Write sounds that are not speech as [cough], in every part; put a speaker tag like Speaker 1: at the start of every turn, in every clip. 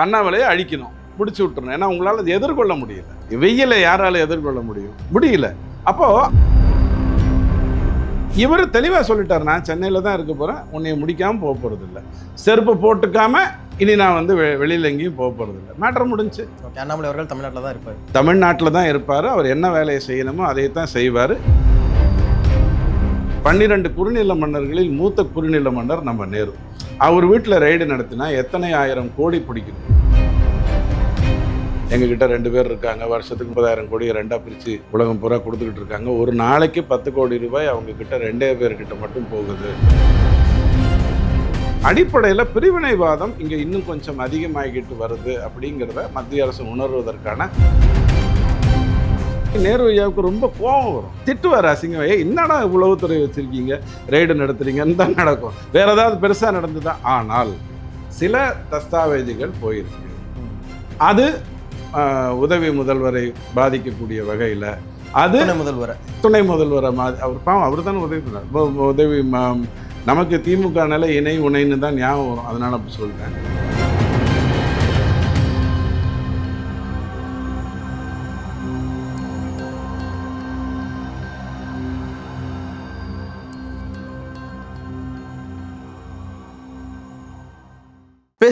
Speaker 1: அண்ணாமலையை அழிக்கணும். முடிச்சு விட்டுறணும். ஏன்னா உங்களால் அதை எதிர்கொள்ள முடியல. வெயிலை யாரால எதிர்கொள்ள முடியும்? முடியல. அப்போ இவர் தெளிவாக சொல்லிட்டார். நான் சென்னையில் தான் இருக்க போகிறேன் உன்னை முடிக்காமல் போக போகிறது இல்லை செருப்பு போட்டுக்காம இனி நான் வந்து வெ வெளியில் எங்கேயும் போக போகிறது இல்லை மேட்ரு முடிஞ்சு
Speaker 2: அண்ணாமலை அவர்கள் தமிழ்நாட்டில் தான் இருப்பார்.
Speaker 1: தமிழ்நாட்டில் தான் இருப்பார். அவர் என்ன வேலையை செய்யணுமோ அதை தான் செய்வார். பன்னிரண்டு குறுநில மன்னர்களில் மூத்த குறுநில மன்னர் நம்ம நேரு. அவர் வீட்டில் ரைடு நடத்தினா எத்தனை ஆயிரம் கோடி பிடிக்கணும் எங்ககிட்ட ரெண்டு பேர் இருக்காங்க. வருஷத்துக்கு முப்பதாயிரம் கோடி ரெண்டாக பிரித்து உலகம் பூரா கொடுத்துக்கிட்டு இருக்காங்க. ஒரு நாளைக்கு பத்து கோடி ரூபாய் அவங்க கிட்ட ரெண்டே பேர்கிட்ட மட்டும் போகுது. அடிப்படையில் பிரிவினைவாதம் இங்கே இன்னும் கொஞ்சம் அதிகமாகிக்கிட்டு வருது அப்படிங்கிறத மத்திய அரசு உணர்வதற்கான நேரு ஐயாவுக்கு ரொம்ப கோபம் வரும். திட்டுவார் அசிங்கம். ஏய் என்னடா உளவுத்துறை வச்சிருக்கீங்க? ரெய்டு நடத்துறீங்கன்னு தான் நடக்கும்? வேற ஏதாவது பெருசாக நடந்துதா? ஆனால் சில தஸ்தாவேஜுகள் போயிருக்கு. அது உதவி முதல்வரை பாதிக்கக்கூடிய வகையில் அது
Speaker 2: முதல்வர்.
Speaker 1: துணை முதல்வரை மாதிரி அவர் பாவம் அவர் தானே உதவி உதவி நமக்கு திமுக நிலை இணை உணைன்னு தான் ஞாபகம் வரும். அதனால அப்படி சொல்லிட்டேன்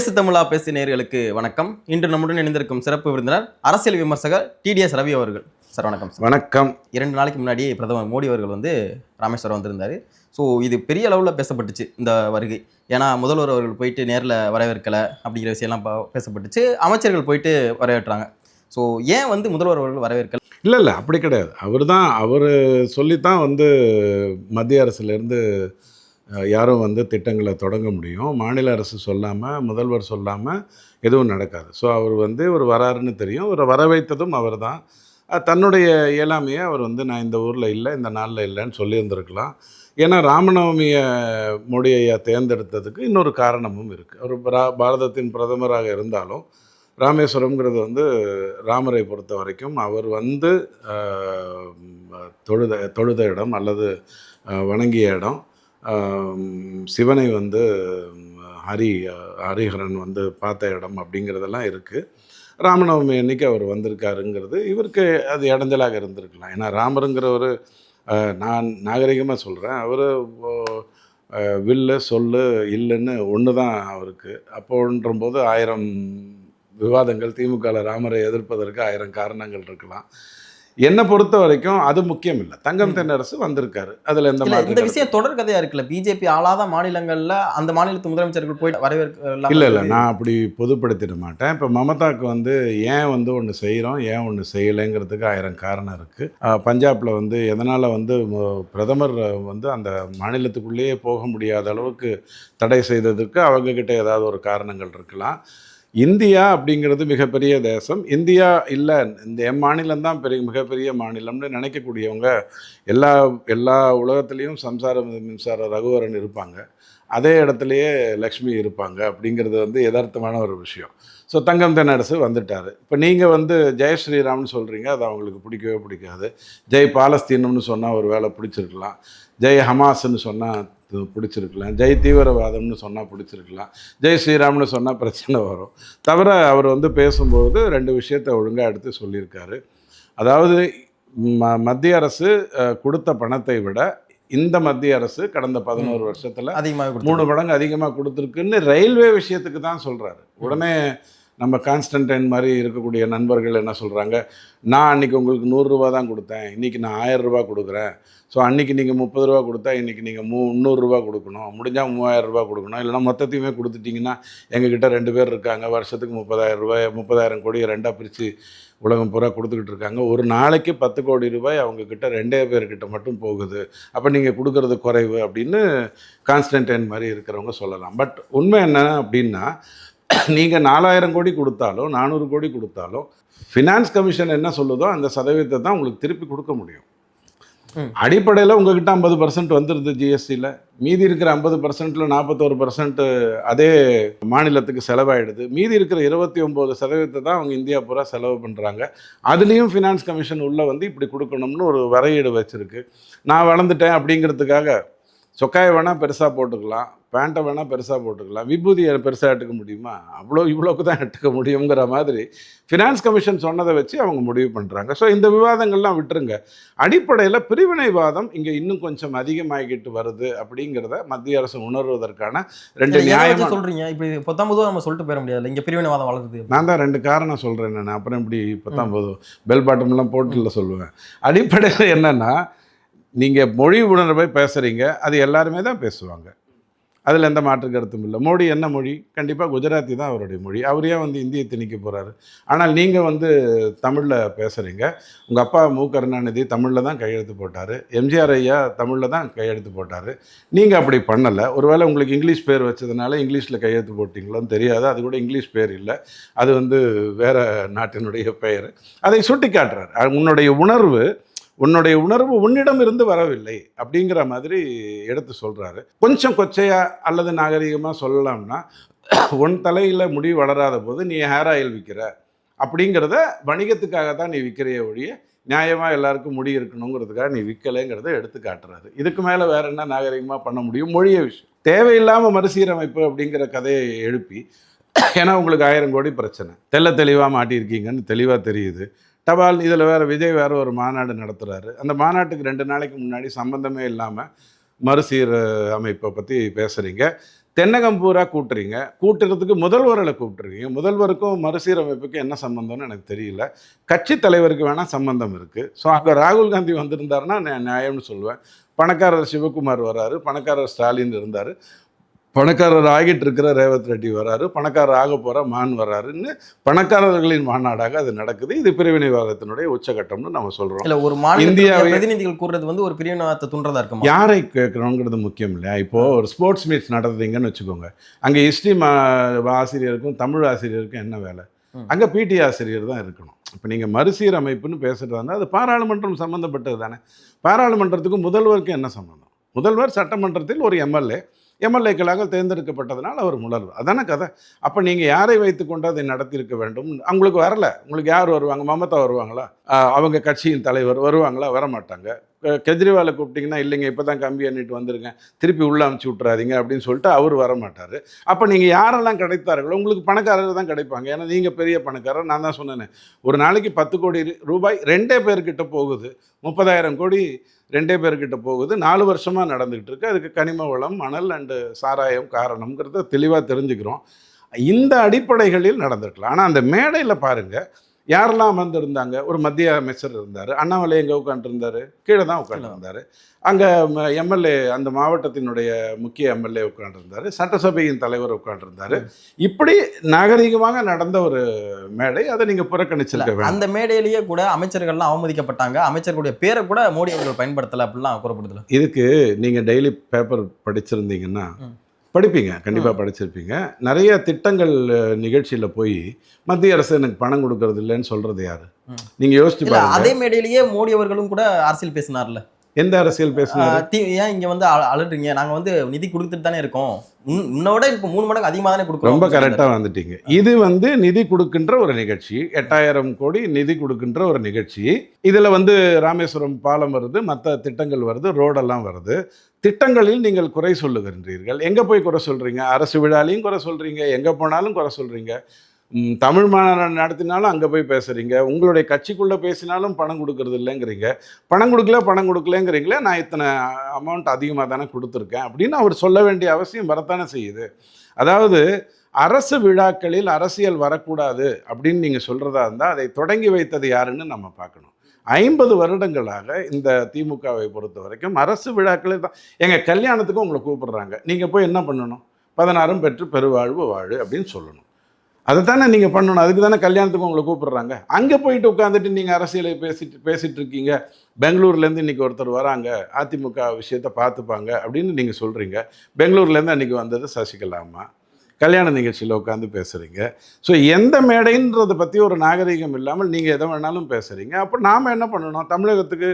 Speaker 2: பேசு தமிழா பேசு நேயர்களுக்கு வணக்கம். இன்று நம்முடன் இணைந்திருக்கும் சிறப்பு விருந்தினர் அரசியல் விமர்சகர் டிடிஎஸ் ரவி அவர்கள். சார் வணக்கம் சார்.
Speaker 1: வணக்கம்.
Speaker 2: இரண்டு நாளைக்கு முன்னாடி பிரதமர் மோடி அவர்கள் வந்து ராமேஸ்வரம் வந்திருந்தாரு. ஸோ இது பெரிய அளவில் பேசப்பட்டுச்சு இந்த வருகை. ஏன்னா முதல்வர் அவர்கள் போயிட்டு நேரில் வரவேற்கலை அப்படிங்கிற விஷயம்லாம் பேசப்பட்டுச்சு. அமைச்சர்கள் போயிட்டு வரவேற்றாங்க. ஸோ ஏன் வந்து முதல்வர் அவர்கள் வரவேற்கல?
Speaker 1: இல்லை இல்லை அப்படி கிடையாது. அவர் தான் அவர் சொல்லித்தான் வந்து மத்திய அரசுலேருந்து யாரும் வந்து திட்டங்களை தொடங்க முடியும். மாநில அரசு சொல்லாமல் முதல்வர் சொல்லாமல் எதுவும் நடக்காது. ஸோ அவர் வந்து ஒரு வராருன்னு தெரியும். ஒரு வர வைத்ததும் அவர் தான் தன்னுடைய இயலாமையை அவர் வந்து நான் இந்த ஊரில் இல்லை இந்த நாளில் இல்லைன்னு சொல்லியிருந்திருக்கலாம். ஏன்னா ராமநவமியை மொழியை தேர்ந்தெடுத்ததுக்கு இன்னொரு காரணமும் இருக்குது அவர் பாரதத்தின் பிரதமராக இருந்தாலும் ராமேஸ்வரம்ங்கிறது வந்து ராமரை பொறுத்த வரைக்கும் அவர் வந்து தொழுத தொழுத இடம் அல்லது வணங்கிய இடம். சிவனை வந்து ஹரி ஹரிஹரன் வந்து பார்த்த இடம் அப்படிங்கிறதெல்லாம் இருக்குது ராமநவமி அன்னைக்கு அவர் வந்திருக்காருங்கிறது இவருக்கு அது இடைஞ்சலாக இருந்திருக்கலாம். ஏன்னா ராமருங்கிறவர் நான் நாகரிகமாக சொல்கிறேன் அவர் வில்லு சொல்லு இல்லைன்னு ஒன்று தான் அவருக்கு. அப்போன்றபோது ஆயிரம் விவாதங்கள் திமுகவில் ராமரை எதிர்ப்பதற்கு ஆயிரம் காரணங்கள் இருக்கலாம். என்னை பொறுத்த வரைக்கும் அது முக்கியம் இல்லை தங்கம். தென்னரசு வந்திருக்காரு. அதில் எந்த மாற்று
Speaker 2: இந்த விஷயம் தொடர் கதையா இருக்குல்ல? பிஜேபி ஆளாத மாநிலங்கள்ல அந்த மாநிலத்து முதலமைச்சர்கள் போயிட்டு வரவேற்க
Speaker 1: இல்லை இல்லை நான் அப்படி பொதுப்படுத்திட மாட்டேன். இப்போ மமதாக்கு வந்து ஏன் வந்து ஒன்று செய்கிறோம் ஏன் ஒன்று செய்யலைங்கிறதுக்கு ஆயிரம் காரணம் இருக்குது பஞ்சாபில் வந்து எதனால் வந்து பிரதமர் வந்து அந்த மாநிலத்துக்குள்ளேயே போக முடியாத அளவுக்கு தடை செய்ததுக்கு அவங்கக்கிட்ட ஏதாவது ஒரு காரணங்கள் இருக்கலாம். இந்தியா அப்படிங்கிறது மிகப்பெரிய தேசம். இந்தியா இல்லை இந்த என் மாநிலம் தான் பெரிய மிகப்பெரிய மாநிலம்னு நினைக்கக்கூடியவங்க எல்லா எல்லா உலகத்துலேயும் சம்சார மின்சார ரகுவரன் இருப்பாங்க. அதே இடத்துலையே லக்ஷ்மி இருப்பாங்க அப்படிங்கிறது வந்து யதார்த்தமான ஒரு விஷயம். ஸோ தங்கம் தென்னரசு வந்துட்டார். இப்போ நீங்கள் வந்து ஜெய் ஸ்ரீராம்னு சொல்கிறீங்க அது அவங்களுக்கு பிடிக்கவே பிடிக்காது. ஜெய் பாலஸ்தீனம்னு சொன்னால் ஒரு வேலை பிடிச்சிருக்கலாம். ஜெய் ஹமாஸ்ன்னு சொன்னால் பிடிச்சிருக்கலாம். ஜெய் தீவிரவாதம்னு சொன்னால் பிடிச்சிருக்கலாம். ஜெய் ஸ்ரீராம்னு சொன்னால் பிரச்சனை வரும். தவிர அவர் வந்து பேசும்போது ரெண்டு விஷயத்தை ஒழுங்காக எடுத்து சொல்லியிருக்காரு. அதாவது ம மத்திய அரசு கொடுத்த பணத்தை விட இந்த மத்திய அரசு கடந்த பதினோரு வருஷத்தில்
Speaker 2: அதிகமாக
Speaker 1: மூணு மடங்கு அதிகமாக கொடுத்துருக்குன்னு ரயில்வே விஷயத்துக்கு தான் சொல்கிறாரு உடனே நம்ம கான்ஸ்டன்டைன் மாதிரி இருக்கக்கூடிய நண்பர்கள் என்ன சொல்கிறாங்க நான் அன்றைக்கி உங்களுக்கு நூறுரூவா தான் கொடுத்தேன். இன்றைக்கி நான் ஆயிரம் கொடுக்குறேன். ஸோ அன்றைக்கி நீங்கள் முப்பது ரூபா கொடுத்தா இன்றைக்கி நீங்கள் மூ முந்நூறுரூவா கொடுக்கணும். முடிஞ்சால் மூவாயிரம் கொடுக்கணும். இல்லைனா மொத்தத்தையுமே கொடுத்துட்டிங்கன்னா எங்ககிட்ட ரெண்டு பேர் இருக்காங்க. வருஷத்துக்கு முப்பதாயிரம் ரூபாய் முப்பதாயிரம் கோடியை ரெண்டாக பிரித்து உலகம் பூரா கொடுத்துக்கிட்டு இருக்காங்க. ஒரு நாளைக்கு பத்து கோடி ரூபாய் அவங்கக்கிட்ட ரெண்டே பேர்கிட்ட மட்டும் போகுது. அப்போ நீங்கள் கொடுக்கறது குறைவு அப்படின்னு கான்ஸ்டன்டைன் மாதிரி இருக்கிறவங்க சொல்லலாம். பட் உண்மை என்ன அப்படின்னா [coughs] நீங்கள் நாலாயிரம் கோடி கொடுத்தாலும் நானூறு கோடி கொடுத்தாலும் ஃபினான்ஸ் கமிஷன் என்ன சொல்லுதோ அந்த சதவீதத்தை தான் உங்களுக்கு திருப்பி கொடுக்க முடியும். அடிப்படையில் உங்ககிட்ட ஐம்பது பர்சன்ட் வந்துடுது ஜிஎஸ்டியில் மீதி இருக்கிற ஐம்பது பர்சன்ட்டில் நாற்பத்தோரு பர்சன்ட் அதே மாநிலத்துக்கு செலவாயிடுது. மீதி இருக்கிற இருபத்தி ஒம்பது சதவீதத்தை தான் அவங்க இந்தியா பூரா செலவு பண்ணுறாங்க அதுலேயும் ஃபினான்ஸ் கமிஷன் உள்ளே வந்து இப்படி கொடுக்கணும்னு ஒரு வரையீடு வச்சுருக்கு. நான் வளர்ந்துட்டேன் அப்படிங்கிறதுக்காக சொக்காயை வேணால் பெருசாக போட்டுக்கலாம் பேண்ட்டை வேணால் பெருசாக போட்டுக்கலாம் விபூதியை பெருசாக எடுக்க முடியுமா? அவ்வளோ இவ்வளோக்கு தான் எடுத்துக்க முடியுங்கிற மாதிரி ஃபினான்ஸ் கமிஷன் சொன்னதை வச்சு அவங்க முடிவு பண்ணுறாங்க ஸோ இந்த விவாதங்கள்லாம் விட்டுருங்க. அடிப்படையில் பிரிவினைவாதம் இங்கே இன்னும் கொஞ்சம் அதிகமாகிக்கிட்டு வருது அப்படிங்கிறத மத்திய அரசு உணர்வதற்கான ரெண்டு நியாயமான
Speaker 2: சொல்றீங்க. இப்படி பொத்தாம் பொதுவாக நம்ம சொல்லிட்டு போயிட முடியாது. இங்க பிரிவினைவாதம் வளருது
Speaker 1: நான் தான் ரெண்டு காரணம் சொல்கிறேன் நான். அப்புறம் இப்படி பத்தாம் போதும் பெல் பாட்டம்லாம் போட்டில் சொல்லுவேன். அடிப்படையில் என்னென்னா நீங்கள் மொழி உணர்வை பேசுகிறீங்க அது எல்லாருமே தான் பேசுவாங்க. அதில் எந்த மாற்று கருத்தும் இல்லை. மோடி என்ன மொழி? கண்டிப்பாக குஜராத்தி தான் அவருடைய மொழி. அவரே வந்து இந்தியை திணிக்க போகிறாரு ஆனால் நீங்கள் வந்து தமிழில் பேசுகிறீங்க உங்கள் அப்பா மு. கருணாநிதி தமிழில் தான் கையெழுத்து போட்டார். எம்ஜிஆர் ஐயா தமிழில் தான் கையெழுத்து போட்டார். நீங்கள் அப்படி பண்ணலை. ஒருவேளை உங்களுக்கு இங்கிலீஷ் பேர் வச்சதுனால இங்கிலீஷில் கையெழுத்து போட்டிங்களோன்னு தெரியாது. அது கூட இங்கிலீஷ் பேர் இல்லை. அது வந்து வேறு நாட்டினுடைய பெயர். அதை சுட்டி காட்டுறார் உன்னுடைய உணர்வு உன்னுடைய உணர்வு உன்னிடம் இருந்து வரவில்லை அப்படிங்கிற மாதிரி எடுத்து சொல்கிறாரு கொஞ்சம் கொச்சையாக அல்லது நாகரிகமாக சொல்லலாம்னா உன் தலையில் முடி வளராத போது நீ ஹேர் ஆயில் விற்கிற அப்படிங்கிறத வணிகத்துக்காக தான் நீ விற்கிறைய ஒழிய நியாயமாக எல்லாருக்கும் முடி இருக்கணுங்கிறதுக்காக நீ விற்கலைங்கிறத எடுத்து காட்டுறாரு. இதுக்கு மேலே வேற என்ன நாகரிகமாக பண்ண முடியும்? மொழிய விஷயம். தேவையில்லாமல் மறுசீரமைப்பு அப்படிங்கிற கதையை எழுப்பி ஏன்னா உங்களுக்கு ஆயிரம் கோடி பிரச்சனை. தெள்ள தெளிவாக மாட்டியிருக்கீங்கன்னு தெளிவாக தெரியுது. தபால் இதில் வேறு விஜய் வேறு ஒரு மாநாடு நடத்துகிறாரு அந்த மாநாட்டுக்கு ரெண்டு நாளைக்கு முன்னாடி சம்பந்தமே இல்லாமல் மறுசீர அமைப்பை பற்றி பேசுகிறீங்க தென்னகம் பூரா கூட்டுறீங்க. கூட்டுறதுக்கு முதல்வர்களை கூப்பிட்டுருக்கீங்க முதல்வருக்கும் மறுசீரமைப்புக்கும் என்ன சம்பந்தம்னு எனக்கு தெரியல. கட்சி தலைவருக்கு வேணால் சம்பந்தம் இருக்குது ஸோ அங்கே ராகுல் காந்தி வந்திருந்தாருன்னா நான் நியாயம்னு சொல்லுவேன். பணக்காரர் சிவகுமார் வராரு. பணக்காரர் ஸ்டாலின் இருந்தார். பணக்காரர் ஆகிட்டு இருக்கிற ரேவத் ரெட்டி வராரு பணக்காரர் ஆக போகிற மான் வராருன்னு பணக்காரர்களின் மாநாடாக அது நடக்குது. இது பிரிவினைவாதத்தினுடைய உச்சகட்டம்னு நம்ம சொல்கிறோம்
Speaker 2: இல்ல ஒரு
Speaker 1: இந்தியாவை-
Speaker 2: பிரதிநிதிகள் கூறுறது வந்து ஒரு பிரிவினைவாதத்தை தூண்டுறதா இருக்குமா?
Speaker 1: யாரை கேட்குறோங்கிறது முக்கியம் இல்லையா? இப்போது ஒரு ஸ்போர்ட்ஸ் மீட்ஸ் நடத்துறீங்கன்னு வச்சுக்கோங்க. அங்கே ஹிஸ்ட்ரி மா ஆசிரியருக்கும் தமிழ் ஆசிரியருக்கும் என்ன வேலை. அங்கே பிடி ஆசிரியர் தான் இருக்கணும். இப்போ நீங்கள் மறுசீரமைப்புன்னு பேசுகிறதா அது பாராளுமன்றம் சம்மந்தப்பட்டது தானே. பாராளுமன்றத்துக்கும் முதல்வருக்கும் என்ன சம்மந்தம் முதல்வர் சட்டமன்றத்தில் ஒரு எம்எல்ஏ எம்எல்ஏக்களாக தேர்ந்தெடுக்கப்பட்டதனால் அவர் முதல்வர் அதானே கதை. அப்போ நீங்கள் யாரை வைத்துக்கொண்டு அதை நடத்தியிருக்க வேண்டும்? அவங்களுக்கு வரல. உங்களுக்கு யார் வருவாங்க? மமதா வருவாங்களா? அவங்க கட்சியின் தலைவர் வருவாங்களா? வரமாட்டாங்க. கெஜ்ரிவாலை கூப்பிட்டிங்கன்னா இல்லைங்க இப்போ தான் கம்பி அண்ணிட்டு வந்திருக்கேன். திருப்பி உள்ளே அமுச்சு விட்றாதீங்க அப்படின்னு சொல்லிட்டு அவர் வரமாட்டார் அப்போ நீங்கள் யாரெல்லாம் கிடைத்தார்களோ உங்களுக்கு பணக்காரர் தான் கிடைப்பாங்க. ஏன்னா நீங்கள் பெரிய பணக்காரர். நான் தான் சொன்னேனே. ஒரு நாளைக்கு பத்து கோடி ரூபாய் ரெண்டே பேர்கிட்ட போகுது. முப்பதாயிரம் கோடி ரெண்டே பேர்கிட்ட போகுது. நாலு வருஷமாக நடந்துக்கிட்டு இருக்கு. அதுக்கு கனிம வளம் மணல் அண்டு சாராயம் காரணம்ங்கிறத தெளிவாக தெரிஞ்சுக்கிறோம். இந்த அடிப்படைகளில் நடந்திருக்கலாம். ஆனால் அந்த மேடையில் பாருங்கள் யாரெல்லாம் அமர்ந்திருந்தாங்க? ஒரு மத்திய அமைச்சர் இருந்தார் அண்ணாமலை எங்கே உட்காந்துருந்தாரு கீழே தான் உட்காந்துருந்தாரு அங்கே எம்எல்ஏ அந்த மாவட்டத்தினுடைய முக்கிய எம்எல்ஏ உட்காந்துருந்தாரு சட்டசபையின் தலைவர் உட்காந்துருந்தாரு இப்படி நாகரிகமாக நடந்த ஒரு மேடை அதை நீங்கள் புறக்கணிச்சிருக்க
Speaker 2: அந்த மேடையிலேயே கூட அமைச்சர்கள்லாம் அவமதிக்கப்பட்டாங்க. அமைச்சர்களுடைய பேரை கூட மோடி அவர்கள் பயன்படுத்தல அப்படிலாம் கூறப்படுதுல.
Speaker 1: இதுக்கு நீங்கள் டெய்லி பேப்பர் படிச்சிருந்தீங்கன்னா. படிப்பீங்க கண்டிப்பாக படிச்சிருப்பீங்க. நிறைய திட்டங்கள் நிகழ்ச்சியில் போய் மத்திய அரசு எனக்கு பணம் கொடுக்கறது இல்லைன்னு சொல்கிறது யாரு?
Speaker 2: ம்.
Speaker 1: நீங்கள் யோசிச்சு
Speaker 2: அதே மேடையிலேயே மோடி அவர்களும் கூட அரசியல் பேசினார்ல.
Speaker 1: எந்த அரசியல் பேசுனாரு?
Speaker 2: ஏன் இங்க வந்து அழ- அழுறீங்க நாங்க வந்து நிதி கொடுத்துட்டு தானே இருக்கோம். உன்னோட இப்ப மூணு மடங்கு அதிகமா தானே கொடுக்குறோம்.
Speaker 1: ரொம்ப கரெக்டாக வந்துட்டீங்க. இது வந்து நிதி கொடுக்கின்ற ஒரு நிகழ்ச்சி. எட்டாயிரம் கோடி நிதி கொடுக்கின்ற ஒரு நிகழ்ச்சி. இதில் வந்து ராமேஸ்வரம் பாலம் வருது மற்ற திட்டங்கள் வருது ரோடெல்லாம் வருது. திட்டங்களில் நீங்கள் குறை சொல்லுகின்றீர்கள். எங்கே போய் குறை சொல்கிறீங்க அரசு விழாலையும் குறை சொல்கிறீங்க எங்கே போனாலும் குறை சொல்கிறீங்க தமிழ் மாநாடு நடத்தினாலும் அங்கே போய் பேசுகிறீங்க உங்களுடைய கட்சிக்குள்ளே பேசினாலும் பணம் கொடுக்கறது இல்லைங்கிறீங்க. பணம் கொடுக்கல பணம் கொடுக்கலங்கிறீங்களே நான் இத்தனை அமௌண்ட் அதிகமாக தானே கொடுத்துருக்கேன் அப்படின்னு அவர் சொல்ல வேண்டிய அவசியம் வரத்தானே செய்யுது. அதாவது அரசு விழாக்களில் அரசியல் வரக்கூடாது அப்படின்னு நீங்கள் சொல்கிறதா இருந்தால் அதை தொடங்கி வைத்தது யாருன்னு நம்ம பார்க்கணும். ஐம்பது வருடங்களாக இந்த திமுகவை பொறுத்த வரைக்கும் அரசு விழாக்களே தான். எங்கள் கல்யாணத்துக்கும் உங்களை கூப்பிடுறாங்க. நீங்கள் போய் என்ன பண்ணணும்? பதினாறும் பெற்று பெருவாழ்வு வாழு அப்படின்னு சொல்லணும். அதை தானே நீங்கள் பண்ணணும். அதுக்கு தானே கல்யாணத்துக்கு உங்களை கூப்பிடுறாங்க. அங்கே போயிட்டு உட்காந்துட்டு நீங்கள் அரசியலை பேசிட்டு பேசிட்டு இருக்கீங்க பெங்களூர்லேருந்து இன்றைக்கி ஒருத்தர் வராங்க. அதிமுக விஷயத்தை பார்த்துப்பாங்க அப்படின்னு நீங்கள் சொல்கிறீங்க பெங்களூர்லேருந்து அன்றைக்கி வந்தது சசிகலா அம்மா. கல்யாண நிகழ்ச்சியில் உட்காந்து பேசுகிறீங்க ஸோ எந்த மேடைன்றதை பற்றி ஒரு நாகரிகம் இல்லாமல் நீங்கள் எதை வேணாலும் பேசுகிறீங்க அப்போ நாம் என்ன பண்ணணும்? தமிழகத்துக்கு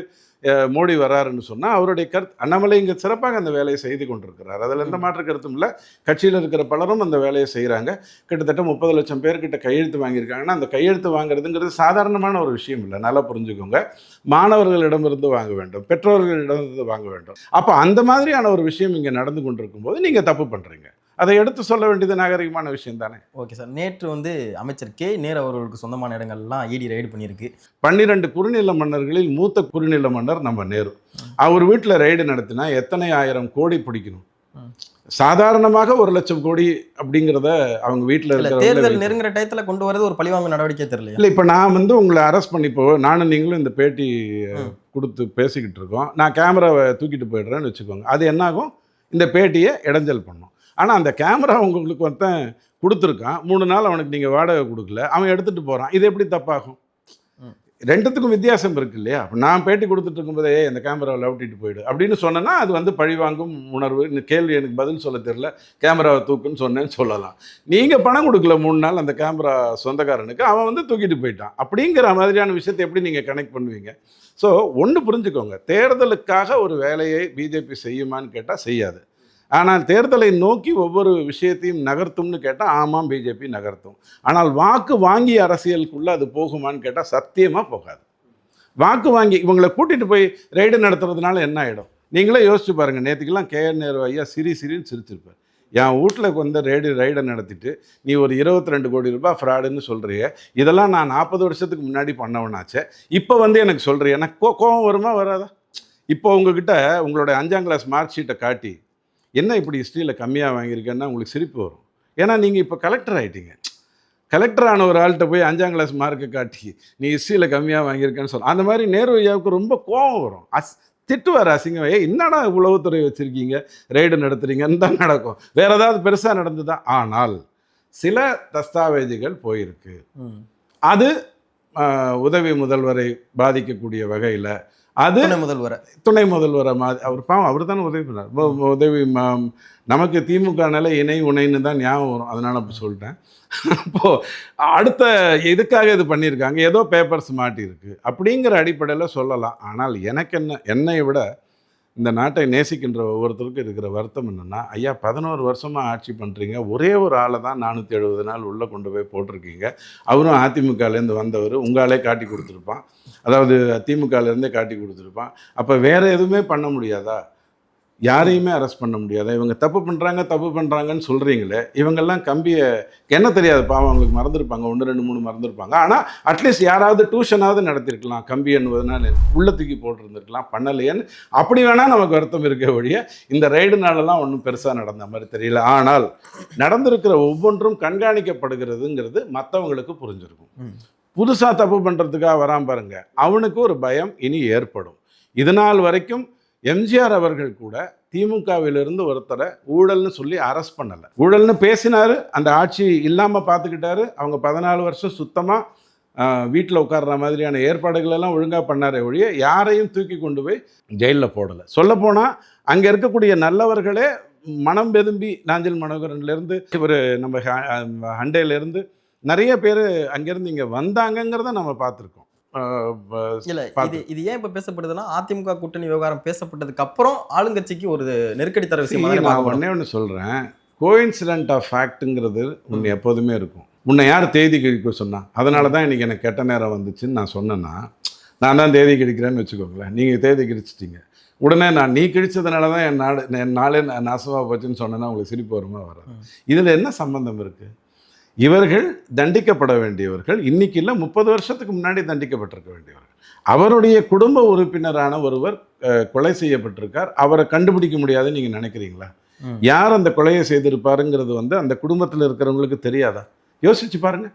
Speaker 1: மோடி வராருன்னு சொன்னால் அவருடைய கருத்து அண்ணாமலை இங்கே சிறப்பாக அந்த வேலையை செய்து கொண்டிருக்கிறார். அதில் எந்த மாற்று கருத்தும் இல்லை. கட்சியில் இருக்கிற பலரும் அந்த வேலையை செய்கிறாங்க கிட்டத்தட்ட முப்பது லட்சம் பேர்கிட்ட கையெழுத்து வாங்கியிருக்காங்கன்னா அந்த கையெழுத்து வாங்குறதுங்கிறது சாதாரணமான ஒரு விஷயம் இல்லை. நல்லா புரிஞ்சுக்கோங்க. மாணவர்களிடமிருந்து வாங்க வேண்டும். பெற்றோர்களிடமிருந்து வாங்க வேண்டும். அப்போ அந்த மாதிரியான ஒரு விஷயம் இங்கே நடந்து கொண்டிருக்கும் போது நீங்கள் தப்பு பண்ணுறீங்க அதை எடுத்து சொல்ல வேண்டியது நாகரிகமான விஷயம் தானே?
Speaker 2: ஓகே சார் நேற்று வந்து அமைச்சர் கே. நேரு அவர்களுக்கு சொந்தமான இடங்கள்லாம் இடி ரைடு பண்ணியிருக்கு.
Speaker 1: பன்னிரண்டு குறுநில மன்னர்களில் மூத்த குறுநில மன்னர் நம்ம நேரு. அவர் வீட்டில் ரைடு நடத்தினா எத்தனை ஆயிரம் கோடி பிடிக்கணும். சாதாரணமாக ஒரு லட்சம் கோடி அப்படிங்கிறத அவங்க வீட்டில் இருக்கிற
Speaker 2: தேர்தல் நெருங்குற டயத்துல கொண்டு வரது ஒரு பழிவாங்கும் நடவடிக்கை தெரியலையா?
Speaker 1: இல்லை இப்போ நான் வந்து உங்களை அரெஸ்ட் பண்ணி போ நானும் நீங்களும் இந்த பேட்டி. கொடுத்து பேசிக்கிட்டு இருக்கோம். நான் கேமராவை தூக்கிட்டு போயிடுறேன்னு வச்சுக்கோங்க. அது என்னாகும்? இந்த பேட்டியை இடைஞ்சல் பண்ணும். ஆனால் அந்த கேமரா உங்களுக்கு ஒருத்தன் கொடுத்துருக்கான். மூணு நாள் அவனுக்கு நீங்கள் வாடகை கொடுக்கல. அவன் எடுத்துகிட்டு போகிறான் இது எப்படி தப்பாகும். ரெண்டுத்துக்கும் வித்தியாசம் இருக்கு இல்லையா? நான் பேட்டி கொடுத்துட்டு இருக்கும்போதே "ஏய், இந்த கேமராவை லவுட்டிட்டு போயிடு. அப்படின்னு சொன்னேன்னா அது வந்து பழிவாங்கும் உணர்வு. இந்த கேள்வி எனக்கு பதில் சொல்ல தெரியல. கேமராவை தூக்குன்னு சொன்னேன்னு சொல்லலாம். நீங்கள் பணம் கொடுக்கல மூணு நாள் அந்த கேமரா சொந்தக்காரனுக்கு அவன் வந்து தூக்கிட்டு போயிட்டான். அப்படிங்கிற மாதிரியான விஷயத்தை எப்படி நீங்கள் கனெக்ட் பண்ணுவீங்க? ஸோ ஒன்று புரிஞ்சுக்கோங்க. தேர்தலுக்காக ஒரு வேலையை பிஜேபி செய்யுமான்னு கேட்டால் செய்யாது. ஆனால் தேர்தலை நோக்கி ஒவ்வொரு விஷயத்தையும் நகர்த்தும்னு கேட்டால் ஆமாம் பிஜேபி நகர்த்தும். ஆனால் வாக்கு வாங்கி அரசியலுக்குள்ளே அது போகுமான்னு கேட்டால் சத்தியமாக போகாது. வாக்கு வாங்கி இவங்களை கூட்டிகிட்டு போய் ரைடு நடத்துறதுனால என்ன ஆகிடும் நீங்களே யோசிச்சு பாருங்கள் நேற்றுக்கெல்லாம் கேஎன் நேரு ஐயா சிரி சிரின்னு சிரிச்சிருப்பார். என் வீட்டில் வந்து ரைடு ரைடை நடத்திட்டு நீ ஒரு இருபத்தி ரெண்டு கோடி ரூபாய் ஃப்ராடுன்னு சொல்கிறிய இதெல்லாம் நான் நாற்பது வருஷத்துக்கு முன்னாடி பண்ணவனாச்சே. இப்போ வந்து எனக்கு சொல்கிறிய எனக்கு கோ கோவம் வருமா வராதா? இப்போ உங்ககிட்ட உங்களுடைய அஞ்சாம் கிளாஸ் மார்க் ஷீட்டை காட்டி என்ன இப்படி ஹிஸ்ட்ரியில் கம்மியாக வாங்கியிருக்கேன்னா உங்களுக்கு சிரிப்பு வரும். ஏன்னா நீங்கள் இப்போ கலெக்டர் ஆகிட்டீங்க கலெக்டர் ஆன ஒரு ஆள்கிட்ட போய் அஞ்சாம் கிளாஸ் மார்க்கை காட்டி நீ ஹிஸ்ட்ரியில் கம்மியாக வாங்கியிருக்கேன்னு சொல்ல அந்த மாதிரி நேரு ஐயாவுக்கு ரொம்ப கோபம் வரும். அஸ் திட்டுவார் அசிங்கம். ஏய் என்னடா உளவுத்துறை வச்சுருக்கீங்க? ரைடு நடத்துறீங்கன்னு தான் நடக்கும். வேற ஏதாவது பெருசாக நடந்துதா? ஆனால் சில தஸ்தாவேஜுகள் போயிருக்கு. அது உதவி முதல்வரை பாதிக்கக்கூடிய வகையில் அது
Speaker 2: முதல்வரை.
Speaker 1: துணை முதல்வரை அவர் பாவம் அவர் தானே உதவி பண்ணார். உதவி நமக்கு திமுக நிலை இணை உணைன்னு தான் ஞாபகம் வரும். அதனால அப்படி சொல்லிட்டேன். அப்போது அடுத்த இதுக்காக இது பண்ணியிருக்காங்க. ஏதோ பேப்பர்ஸ் மாட்டியிருக்கு. அப்படிங்கிற அடிப்படையில் சொல்லலாம். ஆனால் எனக்கு என்ன என்னை விட இந்த நாட்டை நேசிக்கின்ற ஒவ்வொருத்தருக்கும் இருக்கிற வருத்தம் என்னென்னா ஐயா பதினோரு வருஷமாக ஆட்சி பண்ணுறீங்க ஒரே ஒரு ஆளை தான் நானூற்றி எழுபது நாள் உள்ளே கொண்டு போய் போட்டிருக்கீங்க. அவரும் அதிமுகலேருந்து வந்தவர். உங்களாலே காட்டி கொடுத்துருப்பான். அதாவது திமுகலேருந்தே காட்டி கொடுத்துருப்பான். அப்போ வேறு எதுவுமே பண்ண முடியாதா? யாரையுமே அரெஸ்ட் பண்ண முடியாதா. இவங்க தப்பு பண்ணுறாங்க தப்பு பண்ணுறாங்கன்னு சொல்கிறீங்களே இவங்கெல்லாம் கம்பியை என்ன தெரியாது பாவம் அவங்களுக்கு மறந்துருப்பாங்க. ஒன்று ரெண்டு மூணு மறந்துருப்பாங்க. ஆனால் அட்லீஸ்ட் யாராவது டியூஷனாவது நடத்திருக்கலாம். கம்பி எண்ணுவதனால உள்ள தூக்கி போட்டிருந்துருக்கலாம். பண்ணலையேன்னு அப்படி வேணால் நமக்கு வருத்தம் இருக்க ஒழிய இந்த ரைடு நாளெல்லாம் ஒன்றும் பெருசாக நடந்த மாதிரி தெரியல. ஆனால் நடந்திருக்கிற ஒவ்வொன்றும் கண்காணிக்கப்படுகிறதுங்கிறது மற்றவங்களுக்கு புரிஞ்சிருக்கும். புதுசாக தப்பு பண்ணுறதுக்காக வராம பாருங்க. அவனுக்கு ஒரு பயம் இனி ஏற்படும். இது நாள் வரைக்கும் எம்ஜிஆர் அவர்கள் கூட திமுகவிலிருந்து ஒருத்தரை ஊழல்னு சொல்லி அரெஸ்ட் பண்ணலை. ஊழல்னு பேசினாரு அந்த ஆட்சி இல்லாமல் பார்த்துக்கிட்டாரு. அவங்க பதினாலு வருஷம் சுத்தமாக வீட்டில் உட்கார்ற மாதிரியான ஏற்பாடுகள் எல்லாம் ஒழுங்காக பண்ணாரே ஒழிய யாரையும் தூக்கி கொண்டு போய் ஜெயிலில் போடலை. சொல்லப்போனால் அங்கே இருக்கக்கூடிய நல்லவர்களே மனம் வெதும்பி நாஞ்சில் மனோகரன்லேருந்து இவர் நம்ம ஹ- ஹண்டையிலேருந்து நிறைய பேர் அங்கேருந்து இங்கே வந்தாங்கங்கிறத நம்ம பார்த்துருக்கோம்.
Speaker 2: இல்ல இது. இது ஏன் இப்ப பேசப்படுதுன்னா அதிமுக கூட்டணி விவகாரம் பேசப்பட்டதுக்கு அப்புறம் ஆளுங்கட்சிக்கு ஒரு நெருக்கடி தர விஷயமா
Speaker 1: நான். ஒண்ணே ஒன்று சொல்கிறேன் கோயின்சிடென்ட் ஆஃப் ஃபேக்ட்டுங்கிறது உன்னை எப்போதுமே இருக்கும். உன்னை யார் தேதி கிழிக்க சொன்னா? அதனால தான் இன்னைக்கு எனக்கு கெட்ட நேரம் வந்துச்சுன்னு நான் சொன்னேன்னா நான் தான் தேதி கிழிக்கிறேன்னு வச்சுக்கோங்களேன். நீங்கள் தேதி கிழிச்சிட்டீங்க. உடனே நான் நீ கிழிச்சதுனால தான் என் நாடு என் நாளே நா- நாசமா போச்சுன்னு சொன்னேன்னா உங்களுக்கு சிரிப்பு வருமா வராது. இதில் என்ன சம்பந்தம் இருக்குது இவர்கள் தண்டிக்கப்பட வேண்டியவர்கள். இன்னைக்கு இல்லை முப்பது வருஷத்துக்கு முன்னாடி தண்டிக்கப்பட்டிருக்க வேண்டியவர்கள். அவருடைய குடும்ப உறுப்பினரான ஒருவர் கொலை செய்யப்பட்டிருக்கார். அவரை கண்டுபிடிக்க முடியாதுன்னு நீங்கள் நினைக்கிறீங்களா. யார் அந்த கொலையை செய்திருப்பாருங்கிறது வந்து அந்த குடும்பத்தில் இருக்கிறவங்களுக்கு தெரியாதா? யோசிச்சு பாருங்க.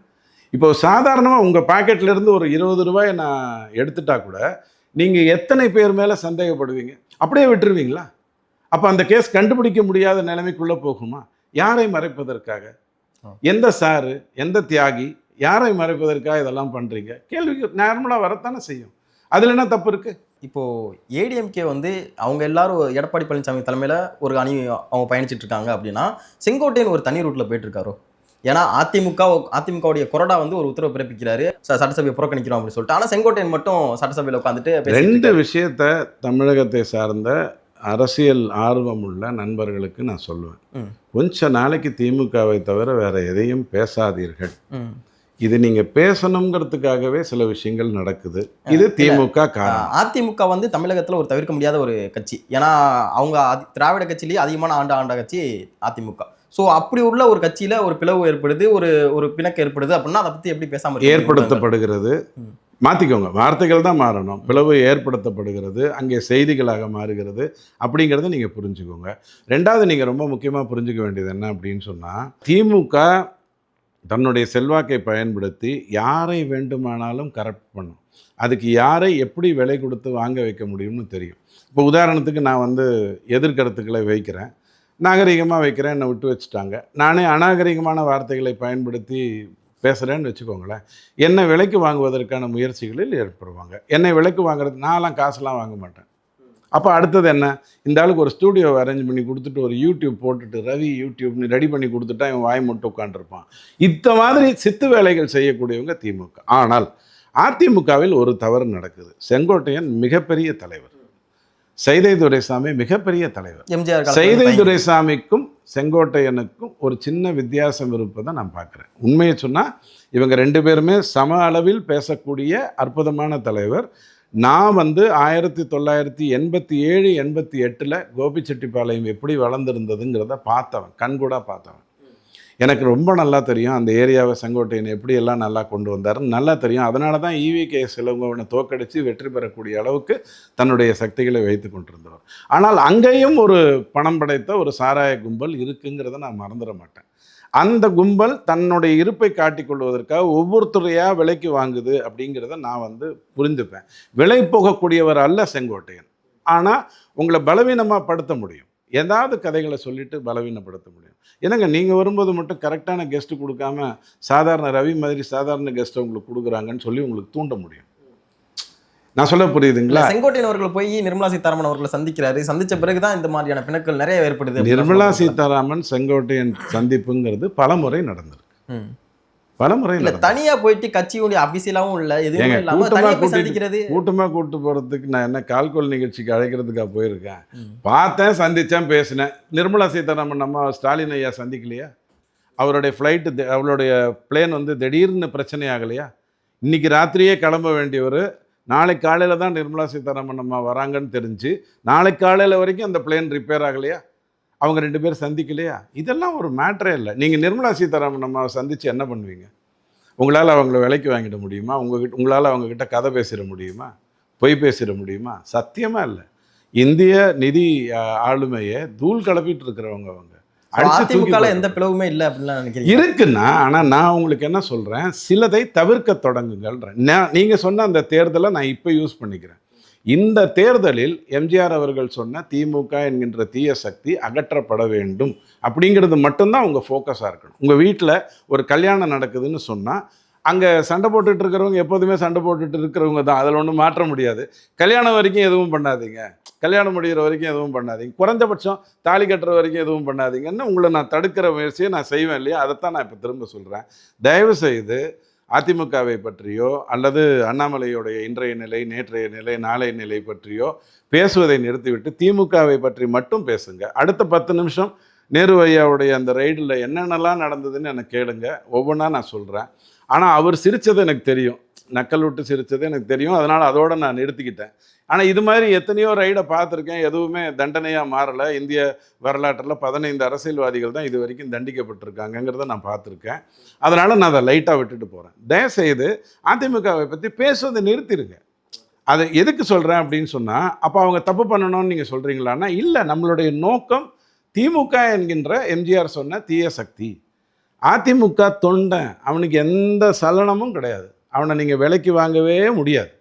Speaker 1: இப்போ சாதாரணமாக உங்கள் பாக்கெட்ல இருந்து ஒரு இருபது ரூபாயை நான் எடுத்துட்டா கூட நீங்கள் எத்தனை பேர் மேலே சந்தேகப்படுவீங்க? அப்படியே விட்டுருவீங்களா? அப்போ அந்த கேஸ் கண்டுபிடிக்க முடியாத நிலைமைக்குள்ளே போகுமா? யாரை மறைப்பதற்காக. எந்த சாரு எந்த தியாகி யாரை மறைப்பதற்காக இதெல்லாம் பண்ணுறீங்க கேள்விக்கு நார்மலாக வரத்தானே செய்யும். அதில் என்ன தப்பு இருக்குது
Speaker 2: இப்போ ஏடிஎம்கே வந்து அவங்க எல்லாரும் எடப்பாடி பழனிசாமி தலைமையில ஒரு அணி அவங்க பயணிச்சிட்டு இருக்காங்க அப்படின்னா செங்கோட்டையன் ஒரு தனி ரூட்ல போயிட்டு இருக்காரோ ஏன்னா அதிமுக அதிமுகவுடைய கொறடா வந்து ஒரு உத்தரவு பிறப்பிக்கிறாரு. சட்டசபையை புறக்கணிக்கிறோம் அப்படின்னு சொல்லிட்டு. ஆனா செங்கோட்டையன் மட்டும் சட்டசபையில உட்காந்துட்டு
Speaker 1: ரெண்டு விஷயத்த தமிழகத்தை சார்ந்த அரசியல் ஆர்வமுள்ள நண்பர்களுக்கு நான் சொல்லுவேன். கொஞ்ச நாளைக்கு திமுகவை தவிர வேற எதையும் பேசாதீர்கள். இது நீங்க பேசணுங்கிறதுக்காகவே சில விஷயங்கள் நடக்குது. இது திமுக காரணம்.
Speaker 2: அதிமுக வந்து தமிழகத்துல ஒரு தவிர்க்க முடியாத ஒரு கட்சி. ஏன்னா அவங்க திராவிட கட்சியிலேயே அதிகமான ஆண்டு ஆண்ட கட்சி அதிமுக. ஸோ அப்படி உள்ள ஒரு கட்சியில ஒரு பிளவு ஏற்படுது ஒரு ஒரு பிணக்கு ஏற்படுது அப்படின்னா அதை பத்தி எப்படி பேசாம இருக்க முடியும்?
Speaker 1: ஏற்படுத்தப்படுகிறது. மாற்றிக்கோங்க வார்த்தைகள் தான் மாறணும். பிளவு ஏற்படுத்தப்படுகிறது. அங்கே செய்திகளாக மாறுகிறது. அப்படிங்கிறத நீங்கள் புரிஞ்சுக்கோங்க. ரெண்டாவது நீங்கள் ரொம்ப முக்கியமாக புரிஞ்சுக்க வேண்டியது என்ன அப்படின்னு சொன்னால் திமுக தன்னுடைய செல்வாக்கை பயன்படுத்தி யாரை வேண்டுமானாலும் கரெக்ட் பண்ணும். அதுக்கு யாரை எப்படி விலை கொடுத்து வாங்க வைக்க முடியும்னு தெரியும். இப்போ உதாரணத்துக்கு நான் வந்து எதிர்கருத்துக்களை வைக்கிறேன். நாகரிகமாக வைக்கிறேன் என்னை விட்டு வச்சுட்டாங்க. நானே அநாகரிகமான வார்த்தைகளை பயன்படுத்தி பேசுகிறேன்னு வச்சுக்கோங்களேன். என்னை விலைக்கு வாங்குவதற்கான முயற்சிகளில் ஏற்படுவாங்க. என்னை விலைக்கு வாங்குறது நான்லாம் காசுலாம் வாங்க மாட்டேன். அப்போ அடுத்தது என்ன? இந்த ஆளுக்கு ஒரு ஸ்டூடியோ அரேஞ்ச் பண்ணி கொடுத்துட்டு ஒரு யூடியூப் போட்டுட்டு ரவி யூடியூப்னு ரெடி பண்ணி கொடுத்துட்டா இவன் வாய் மட்டும் உட்காந்துருப்பான் இந்த மாதிரி சித்து வேலைகள் செய்யக்கூடியவங்க திமுக. ஆனால் அதிமுகவில் ஒரு தவறு நடக்குது. செங்கோட்டையன் மிகப்பெரிய தலைவர். சைதை துரைசாமி மிகப்பெரிய தலைவர்.
Speaker 2: எம்ஜிஆர்
Speaker 1: சைதை. துரைசாமிக்கும் செங்கோட்டையனுக்கும் ஒரு சின்ன வித்தியாசம் இருப்பதை நான் பார்க்குறேன். உண்மையை சொன்னால் இவங்க ரெண்டு பேருமே சம அளவில் பேசக்கூடிய அற்புதமான தலைவர். நான் வந்து ஆயிரத்தி தொள்ளாயிரத்தி எண்பத்தி ஏழு எண்பத்தி எட்டில் கோபிச்செட்டிப்பாளையம் எப்படி வளர்ந்துருந்ததுங்கிறத பார்த்தவன் கண்கூடா பார்த்தவன். எனக்கு ரொம்ப நல்லா தெரியும் அந்த ஏரியாவை செங்கோட்டையன் எப்படி எல்லாம் நல்லா கொண்டு வந்தாருன்னு. நல்லா தெரியும். அதனால தான் ஈவி கே சிலங்கோவனை தோக்கடித்து வெற்றி பெறக்கூடிய அளவுக்கு தன்னுடைய சக்திகளை வைத்து கொண்டிருந்தவர். ஆனால் அங்கேயும் ஒரு பணம் படைத்த ஒரு சாராய கும்பல் இருக்குங்கிறத நான் மறந்துட மாட்டேன். அந்த கும்பல் தன்னுடைய இருப்பை காட்டிக்கொள்வதற்காக ஒவ்வொருத்தரையாக விலைக்கு வாங்குது அப்படிங்கிறத நான் வந்து புரிந்துப்பேன். விலை போகக்கூடியவர் அல்ல செங்கோட்டையன். ஆனால் உங்களை பலவீனமாக படுத்த முடியும். ஏதாவது கதைகளை சொல்லிட்டு பலவீனப்படுத்த முடியும். என்னங்க நீங்கள் வரும்போது மட்டும் கரெக்டான கெஸ்ட்டு கொடுக்காம சாதாரண ரவி மாதிரி சாதாரண கெஸ்ட்டை உங்களுக்கு கொடுக்குறாங்கன்னு சொல்லி உங்களுக்கு தூண்ட முடியும். நான் சொல்ல புரியுதுங்களா?
Speaker 2: செங்கோட்டையன் அவர்கள் போய் நிர்மலா சீதாராமன் அவர்களை சந்திக்கிறாரு. சந்திச்ச பிறகுதான் இந்த மாதிரியான பிணக்கள் நிறைய ஏற்படுது
Speaker 1: நிர்மலா. சீதாராமன் செங்கோட்டையன் சந்திப்புங்கிறது பலமுறை நடந்திருக்கு. பலமுறை
Speaker 2: இல்ல
Speaker 1: நடந்திருக்கு
Speaker 2: தனியா போயிட்டு கட்சியுடைய அபிசியலாவும் இல்ல எதுவுமே
Speaker 1: ஏங்க,
Speaker 2: இல்லாம
Speaker 1: கூட்டமா
Speaker 2: தனியா போய்
Speaker 1: கூட்டிட்டு-
Speaker 2: சந்திக்கிறது.
Speaker 1: கூட்டமாக கூட்டு போகிறதுக்கு நான் என்ன கால்கோல் நிகழ்ச்சிக்கு அழைக்கிறதுக்காக போயிருக்கேன். பார்த்தேன் சந்தித்தேன் பேசினேன். நிர்மலா சீதாராமன் நம்ம ஸ்டாலின் ஐயா சந்திக்கலையா? அவருடைய ஃப்ளைட்டு அவளுடைய பிளேன் வந்து திடீர்னு பிரச்சனை ஆகலையா? இன்னைக்கு ராத்திரியே கிளம்ப வேண்டியவர். நாளை காலையில் தான் நிர்மலா சீதாராமன் அம்மா வராங்கன்னு தெரிஞ்சு நாளை காலையில் வரைக்கும் அந்த பிளேன் ரிப்பேர் ஆகலையா? அவங்க ரெண்டு பேரும் சந்திக்கலையா? இதெல்லாம் ஒரு மேட்டரே இல்லை. நீங்கள் நிர்மலா சீதாராமன் அம்மாவை சந்தித்து என்ன பண்ணுவீங்க? உங்களால் அவங்கள விலைக்கு வாங்கிட முடியுமா? உங்ககிட்ட உங்களால் அவங்கக்கிட்ட கதை பேசிட முடியுமா? பொய் பேசிட முடியுமா? சத்தியமாக இல்லை. இந்திய நிதி ஆளுமையை தூள் கிளப்பிட்டு இருக்கிறவங்க அவங்க.
Speaker 2: அதிமுக எந்த பிளவுமே இல்ல அப்படின்னு நினைக்கிறீங்க?
Speaker 1: இருக்குன்னா ஆனால் நான் உங்களுக்கு என்ன சொல்கிறேன் சிலதை தவிர்க்க தொடங்குங்கள்ன்றேன் நான் நீங்கள் சொன்ன அந்த தேர்தலை நான் இப்போ யூஸ் பண்ணிக்கிறேன். இந்த தேர்தலில் எம்ஜிஆர் அவர்கள் சொன்ன திமுக என்கின்ற தீய சக்தி அகற்றப்பட வேண்டும் அப்படிங்கிறது மட்டும்தான் உங்கள் ஃபோக்கஸாக இருக்கணும். உங்கள் வீட்டில் ஒரு கல்யாணம் நடக்குதுன்னு சொன்னால் அங்கே சண்டை போட்டுட்டு இருக்கிறவங்க எப்போதுமே சண்டை போட்டுட்டு இருக்கிறவங்க தான். அதில் ஒன்றும் மாற்ற முடியாது. கல்யாணம் வரைக்கும் எதுவும் பண்ணாதீங்க. கல்யாணம் முடிகிற வரைக்கும் எதுவும் பண்ணாதீங்க. குறைஞ்சபட்சம் தாலி கட்டுற வரைக்கும் எதுவும் பண்ணாதீங்கன்னு உங்களை நான் தடுக்கிற முயற்சியை நான் செய்வேன் இல்லையா? அதைத்தான் நான் இப்போ திரும்ப சொல்கிறேன் தயவுசெய்து அதிமுகவை பற்றியோ அல்லது அண்ணாமலையுடைய இன்றைய நிலை நேற்றைய நிலை நாளைய நிலை பற்றியோ பேசுவதை நிறுத்திவிட்டு திமுகவை பற்றி மட்டும் பேசுங்க. அடுத்த பத்து நிமிஷம் நேரு ஐயாவுடைய அந்த ரைடில் என்னென்னலாம் நடந்ததுன்னு எனக்கு கேளுங்க. ஒவ்வொன்றா நான் சொல்கிறேன் ஆனால் அவர் சிரித்தது எனக்கு தெரியும். நக்கல் விட்டு சிரித்தது எனக்கு தெரியும். அதனால் அதோடு நான் நிறுத்திக்கிட்டேன். ஆனால் இது மாதிரி எத்தனையோ ரைடை பார்த்துருக்கேன். எதுவுமே தண்டனையாக மாறலை. இந்திய வரலாற்றில் பதினைந்து அரசியல்வாதிகள் தான் இது வரைக்கும் தண்டிக்கப்பட்டிருக்காங்கங்கிறத நான் பார்த்துருக்கேன். அதனால் நான் அதை லைட்டாக விட்டுட்டு போகிறேன் தயவுசெய்து அதிமுகவை பற்றி பேசுவதை நிறுத்திடுங்க அதை எதுக்கு சொல்கிறேன் அப்படின்னு சொன்னால் அப்போ அவங்க தப்பு பண்ணணும்னு நீங்கள் சொல்கிறீங்களான்னா இல்லை நம்மளுடைய நோக்கம் திமுக என்கின்ற எம்ஜிஆர் சொன்ன தீய சக்தி. அதிமுக தொண்டன். அவனுக்கு எந்த சலனமும் கிடையாது. அவனை நீங்கள் விலைக்கு வாங்கவே முடியாது.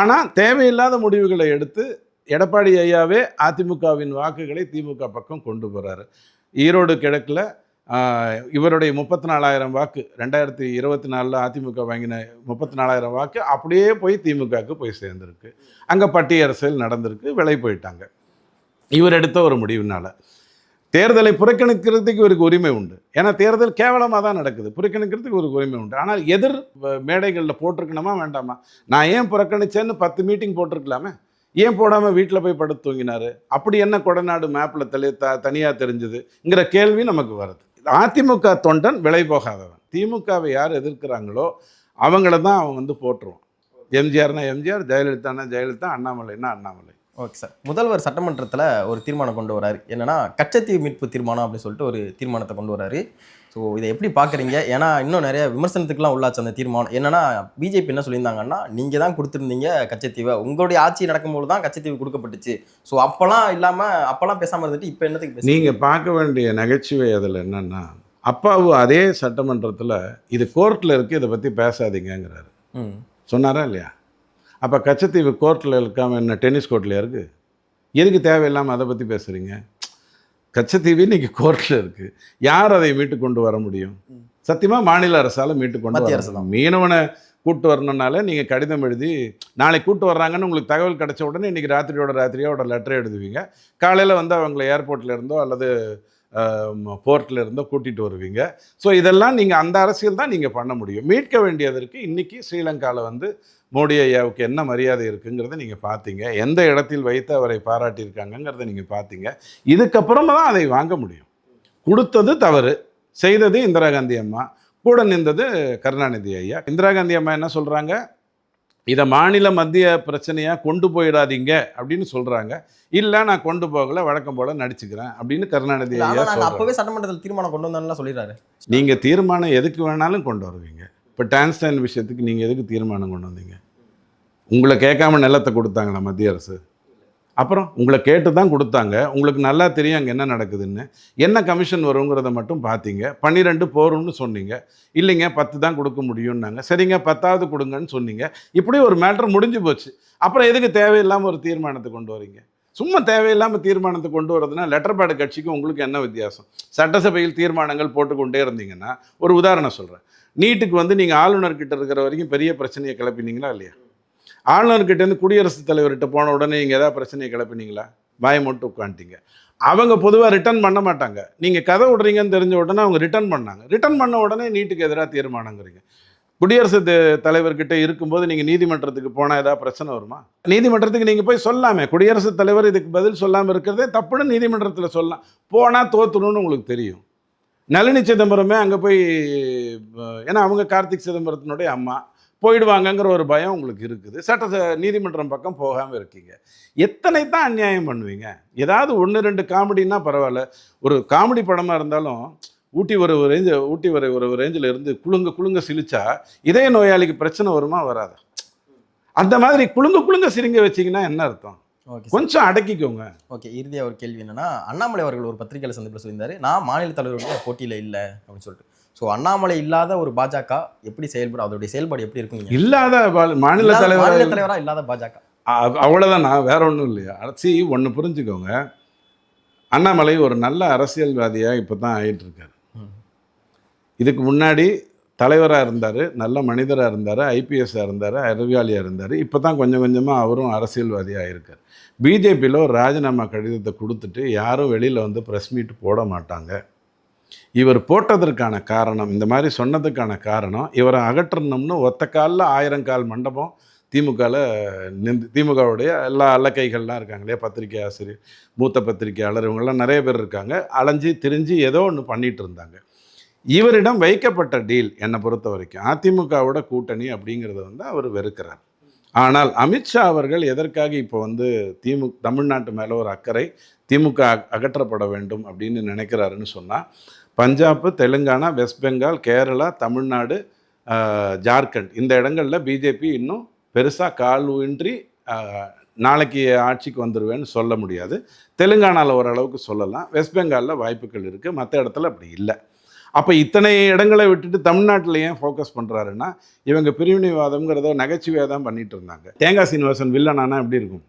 Speaker 1: ஆனால் தேவையில்லாத முடிவுகளை எடுத்து எடப்பாடி ஐயாவே அதிமுகவின் வாக்குகளை திமுக பக்கம் கொண்டு போகிறாரு ஈரோடு கிழக்கில் இவருடைய முப்பத்தி நாலாயிரம் வாக்கு ரெண்டாயிரத்தி இருபத்தி நாலில் அதிமுக வாங்கின முப்பத்தி நாலாயிரம் வாக்கு அப்படியே போய் திமுகவுக்கு போய் சேர்ந்துருக்கு. அங்கே பட்டி அரசியல் நடந்திருக்கு விலை போயிட்டாங்க. இவர் எடுத்த ஒரு முடிவுனால. தேர்தலை புறக்கணிக்கிறதுக்கு இவருக்கு உரிமை உண்டு. ஏன்னா தேர்தல் கேவலமாக தான் நடக்குது. புறக்கணிக்கிறதுக்கு ஒரு உரிமை உண்டு. ஆனால் எதிர் மேடைகளில் போட்டிருக்கணுமா வேண்டாமா? நான் ஏன் புறக்கணிச்சேன்னு பத்து மீட்டிங் போட்டிருக்கலாமே? ஏன் போடாமல் வீட்டில் போய் படுத்து தூங்கினாரு? அப்படி என்ன கொடநாடு மேப்பில் தெளி த தனியாக தெரிஞ்சுதுங்கிற கேள்வி நமக்கு வருது. அதிமுக தொண்டன் விலை போகாதவன். திமுகவை யார் எதிர்க்கிறாங்களோ அவங்கள தான் அவன் வந்து போட்டுருவான் எம்ஜிஆர்னா எம்ஜிஆர் ஜெயலலிதானா ஜெயலலிதா அண்ணாமலைன்னா அண்ணாமலை.
Speaker 2: Okay sir. முதல்வர் சட்டமன்றத்தில் ஒரு தீர்மானம் கொண்டு வராரு. என்னன்னா கச்சத்தீவு மீட்பு தீர்மானம் அப்படின்னு சொல்லிட்டு ஒரு தீர்மானத்தை கொண்டு வராரு. ஸோ இதை எப்படி பார்க்குறீங்க ஏன்னா இன்னும் நிறைய விமர்சனத்துக்குலாம் உள்ளாச்சு அந்த தீர்மானம். என்னன்னா பிஜேபி என்ன சொல்லியிருந்தாங்கன்னா நீங்கள் தான் கொடுத்துருந்தீங்க கச்சத்தீவை. உங்களுடைய ஆட்சி நடக்கும்போது தான் கச்சத்தீவு கொடுக்கப்பட்டுச்சு. ஸோ அப்போலாம் இல்லாமல் அப்போலாம் பேசாமல் இருந்துட்டு இப்போ என்னத்துக்கு?
Speaker 1: நீங்கள் பார்க்க வேண்டிய நகைச்சுவை அதில் என்னன்னா அப்பாவு அதே சட்டமன்றத்தில் இது கோர்ட்டில் இருக்குது இதை பற்றி பேசாதீங்கங்கிறாரு.
Speaker 2: ம்.
Speaker 1: சொன்னாரா இல்லையா? அப்போ கச்சத்தீவு கோர்ட்டில் இருக்காமல் என்ன டென்னிஸ் கோர்ட்லையா இருக்குது எதுக்கு தேவையில்லாமல் அதை பற்றி பேசுகிறீங்க கச்சத்தீவு இன்னைக்கு கோர்ட்டில் இருக்குது யார் அதை மீட்டு கொண்டு வர முடியும். சத்தியமாக மாநில அரசால் மீட்டு கொண்டு வர
Speaker 2: அரசு.
Speaker 1: மீனவனை கூட்டு வரணுனால நீங்கள் கடிதம் எழுதி நாளைக்கு கூட்டு வர்றாங்கன்னு உங்களுக்கு தகவல் கிடைச்ச உடனே இன்றைக்கி ராத்திரியோட ராத்திரியோட லெட்டர் எழுதுவீங்க. காலையில் வந்து அவங்கள ஏர்போர்ட்ல இருந்தோ அல்லது போர்ட்டில் இருந்தால் கூட்டிகிட்டு வருவீங்க. ஸோ இதெல்லாம் நீங்கள் அந்த அரசியல் தான் நீங்கள் பண்ண முடியும். மீட்க வேண்டியதற்கு இன்றைக்கி ஸ்ரீலங்காவில் வந்து மோடி ஐயாவுக்கு என்ன மரியாதை இருக்குங்கிறத நீங்கள் பார்த்தீங்க எந்த இடத்தில் வைத்து அவரை பாராட்டியிருக்காங்கங்கிறத நீங்கள் பார்த்தீங்க இதுக்கப்புறமா தான் அதை வாங்க முடியும். கொடுத்தது தவறு. செய்தது இந்திரா காந்தி அம்மா. கூட நின்றது கருணாநிதி ஐயா. இந்திரா காந்தி அம்மா என்ன சொல்கிறாங்க இதை மாநில மத்திய பிரச்சனையாக கொண்டு போயிடாதீங்க அப்படின்னு சொல்கிறாங்க இல்லை நான் கொண்டு போகல வழக்கம் போல் நடிச்சுக்கிறேன் அப்படின்னு கருணாநிதி
Speaker 2: அப்போவே சட்டமன்றத்தில் தீர்மானம் கொண்டு வந்தோம்லாம் சொல்லிடுறாரு.
Speaker 1: நீங்கள் தீர்மானம் எதுக்கு வேணாலும் கொண்டு வருவீங்க. இப்போ டான்ஸ்டைன் விஷயத்துக்கு நீங்கள் எதுக்கு தீர்மானம் கொண்டு வந்தீங்க? உங்களை கேட்காம நிலத்தை கொடுத்தாங்களா மத்திய அரசு? அப்புறம் உங்களை கேட்டு தான் கொடுத்தாங்க. உங்களுக்கு நல்லா தெரியும் அங்கே என்ன நடக்குதுன்னு. என்ன கமிஷன் வருங்கிறத மட்டும் பார்த்தீங்க பன்னிரெண்டு போகிறோம்னு சொன்னீங்க. இல்லைங்க பத்து தான் கொடுக்க முடியும்னாங்க. சரிங்க பத்தாவது கொடுங்கன்னு சொன்னீங்க. இப்படி ஒரு மேட்டர் முடிஞ்சு போச்சு. அப்புறம் எதுக்கு தேவையில்லாமல் ஒரு தீர்மானத்தை கொண்டு வரீங்க? சும்மா தேவையில்லாமல் தீர்மானத்தை கொண்டு வரதுன்னா லெட்டர் பேடு கட்சிக்கும் உங்களுக்கு என்ன வித்தியாசம்? சட்டசபையில் தீர்மானங்கள் போட்டுக்கொண்டே இருந்தீங்கன்னா ஒரு உதாரணம் சொல்கிறேன் நீட்டுக்கு வந்து நீங்கள் ஆளுநர்கிட்ட இருக்கிற வரைக்கும் பெரிய பிரச்சனையை கிளப்பினீங்களா இல்லையா? ஆளுநர்கிட்டேருந்து குடியரசுத் தலைவர்கிட்ட போன உடனே நீங்கள் எதாவது பிரச்சனையை கிளப்பினீங்களா? பாய் மட்டும் உட்காந்துட்டீங்க. அவங்க பொதுவாக ரிட்டர்ன் பண்ண மாட்டாங்க. நீங்கள் கதை விடுறீங்கன்னு தெரிஞ்ச உடனே அவங்க ரிட்டர்ன் பண்ணாங்க. ரிட்டர்ன் பண்ண உடனே நீட்டுக்கு எதிராக தீர்மானங்கிறீங்க. குடியரசுத் த- தலைவர்கிட்ட இருக்கும்போது நீங்கள் நீதிமன்றத்துக்கு போனால் ஏதாவது பிரச்சனை வருமா? நீதிமன்றத்துக்கு நீங்கள் போய் சொல்லாமே. குடியரசுத் தலைவர் இதுக்கு பதில் சொல்லாமல் இருக்கிறதே தப்புன்னு நீதிமன்றத்தில் சொல்லலாம். போனால் தோத்துணும்னு உங்களுக்கு தெரியும். நளினி சிதம்பரமே அங்கே போய் ஏன்னா அவங்க கார்த்திக் சிதம்பரத்தினுடைய அம்மா. போயிடுவாங்கங்கிற ஒரு பயம் உங்களுக்கு இருக்குது. சட்ட நீதிமன்றம் பக்கம் போகாமல் இருக்கீங்க. எத்தனை தான் அநியாயம் பண்ணுவீங்க? ஏதாவது ஒன்று ரெண்டு காமெடின்னா பரவாயில்ல. ஒரு காமெடி படமாக இருந்தாலும் ஊட்டி ஒரு ஒரு ரேஞ்சு ஊட்டி வரை ஒரு ரேஞ்சில் இருந்து குலுங்க குலுங்க சிரிச்சா இதய நோயாளிக்கு பிரச்சனை வருமா வராதா? அந்த மாதிரி குலுங்க குலுங்க சிரிங்க வச்சீங்கன்னா என்ன அர்த்தம்?
Speaker 2: ஓகே
Speaker 1: கொஞ்சம் அடக்கிக்கோங்க.
Speaker 2: ஓகே இறுதியாக ஒரு கேள்வி என்னன்னா அண்ணாமலை அவர்கள் ஒரு பத்திரிகையில் சந்திப்பில் சொல்லியிருந்தாரு நான் மாநில தலைவருடைய போட்டியில் இல்லை அப்படின்னு சொல்லிட்டு. ஸோ அண்ணாமலை இல்லாத ஒரு பாஜக எப்படி செயல்படும்? அதோடைய செயல்பாடு எப்படி இருக்கும்?
Speaker 1: இல்லாத மாநில தலைவர்
Speaker 2: மாநில தலைவரா இல்லாத பாஜக?
Speaker 1: அ- அவ்வளவுதான்? நான் வேற ஒன்றும் இல்லையா? அரசி ஒன்று புரிஞ்சுக்கோங்க. அண்ணாமலை ஒரு நல்ல அரசியல்வாதியாக இப்போ தான் ஆகிட்டு இருக்காரு. இதுக்கு முன்னாடி தலைவராக இருந்தார் நல்ல மனிதராக இருந்தார் ஐபிஎஸ்ஸாக இருந்தார் அறிவியாளியாக இருந்தார். இப்போ தான் கொஞ்சம் கொஞ்சமாக அவரும் அரசியல்வாதியாக இருக்கார் பிஜேபியில் ஒரு ராஜினாமா கடிதத்தை கொடுத்துட்டு யாரும் வெளியில் வந்து ப்ரெஸ் மீட் போட மாட்டாங்க. இவர் போட்டதற்கான காரணம் இந்த மாதிரி சொன்னதுக்கான காரணம் இவரை அகற்றணும்னு ஒத்த காலில் ஆயிரம் கால் மண்டபம் திமுகவில் நின்று திமுகவுடைய எல்லா அல்லக்கைகள்லாம் இருக்காங்க இல்லையா? பத்திரிகை ஆசிரியர் மூத்த பத்திரிகையாளர் இவங்கெல்லாம் நிறைய பேர் இருக்காங்க. அலைஞ்சு திரிஞ்சு ஏதோ ஒன்று பண்ணிகிட்டு இருந்தாங்க. இவரிடம் வைக்கப்பட்ட டீல் என்னை பொறுத்த வரைக்கும் அதிமுகவோட கூட்டணி அப்படிங்கிறத வந்து அவர் வெறுக்கிறார். ஆனால் அமித்ஷா அவர்கள் எதற்காக இப்போ வந்து திமு தமிழ்நாட்டு மேலே ஒரு அக்கறை திமுக அகற்றப்பட வேண்டும் அப்படின்னு நினைக்கிறாருன்னு சொன்னால் பஞ்சாப் தெலுங்கானா வெஸ்ட் பெங்கால் கேரளா தமிழ்நாடு ஜார்க்கண்ட். இந்த இடங்களில் பிஜேபி இன்னும் பெருசாக கால் ஊன்றி நாளைக்கு ஆட்சிக்கு வந்துடுவேன்னு சொல்ல முடியாது. தெலுங்கானாவில் ஓரளவுக்கு சொல்லலாம். வெஸ்ட் பெங்காலில் வாய்ப்புகள் இருக்குது மற்ற இடத்துல அப்படி இல்லை. அப்போ இத்தனை இடங்களை விட்டுட்டு தமிழ்நாட்டில் ஏன் ஃபோக்கஸ் பண்ணுறாருன்னா இவங்க பிரிவினைவாதம்ங்கிறத நகைச்சுவையாக தான் பண்ணிட்டு இருந்தாங்க. தேங்காய் சீனிவாசன் வில்லனானா எப்படி இருக்கும்?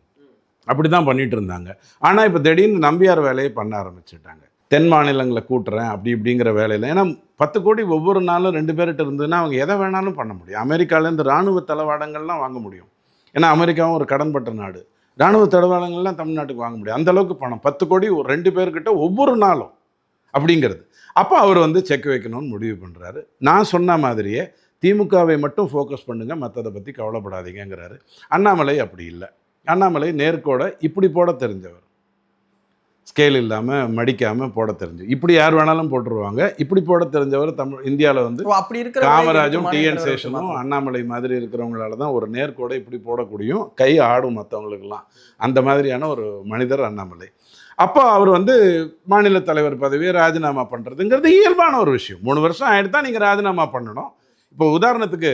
Speaker 1: அப்படி தான் பண்ணிட்டு இருந்தாங்க. ஆனால் இப்போ திடீர்னு நம்பியார் வேலையை பண்ண ஆரம்பிச்சிட்டாங்க. தென் மாநிலங்களை கூட்டுறேன் அப்படி இப்படிங்கிற வேலையில். ஏன்னா பத்து கோடி ஒவ்வொரு நாளும் ரெண்டு பேர்கிட்ட இருந்ததுன்னா அவங்க எதை வேணாலும் பண்ண முடியும். அமெரிக்காலேருந்து இராணுவ தளவாடங்கள்லாம் வாங்க முடியும். ஏன்னா அமெரிக்காவும் ஒரு கடன்பட்ட நாடு. இராணுவ தளவாடங்கள்லாம் தமிழ்நாட்டுக்கு வாங்க முடியும். அந்தளவுக்கு பணம். பத்து கோடி ரெண்டு பேர்கிட்ட ஒவ்வொரு நாளும் அப்படிங்கிறது. அப்போ அவர் வந்து செக் வைக்கணும்னு முடிவு பண்ணுறாரு நான் சொன்ன மாதிரியே திமுகவை மட்டும் ஃபோக்கஸ் பண்ணுங்கள் மற்றதை பற்றி கவலைப்படாதீங்கங்கிறாரு. அண்ணாமலை அப்படி இல்லை. அண்ணாமலை நேர்கோட இப்படி போட தெரிஞ்சவர். ஸ்கேல் இல்லாமல் மடிக்காமல் போட தெரிஞ்சு. இப்படி யார் வேணாலும் போட்டுருவாங்க. இப்படி போட தெரிஞ்சவர் தமிழ் இந்தியாவில் வந்து
Speaker 2: அப்படி இருக்கிற
Speaker 1: காமராஜும் டிஎன் சேஷனும். அண்ணாமலை மாதிரி இருக்கிறவங்களால தான் ஒரு நேர்கோடை இப்படி போடக்கூடியும் கை ஆடும் மற்றவங்களுக்கெல்லாம் அந்த மாதிரியான ஒரு மனிதர் அண்ணாமலை. அப்போ அவர் வந்து மாநில தலைவர் பதவியை ராஜினாமா பண்ணுறதுங்கிறது இயல்பான ஒரு விஷயம். மூணு வருஷம் ஆயிட்டு தான் நீங்கள் ராஜினாமா பண்ணணும். இப்போ உதாரணத்துக்கு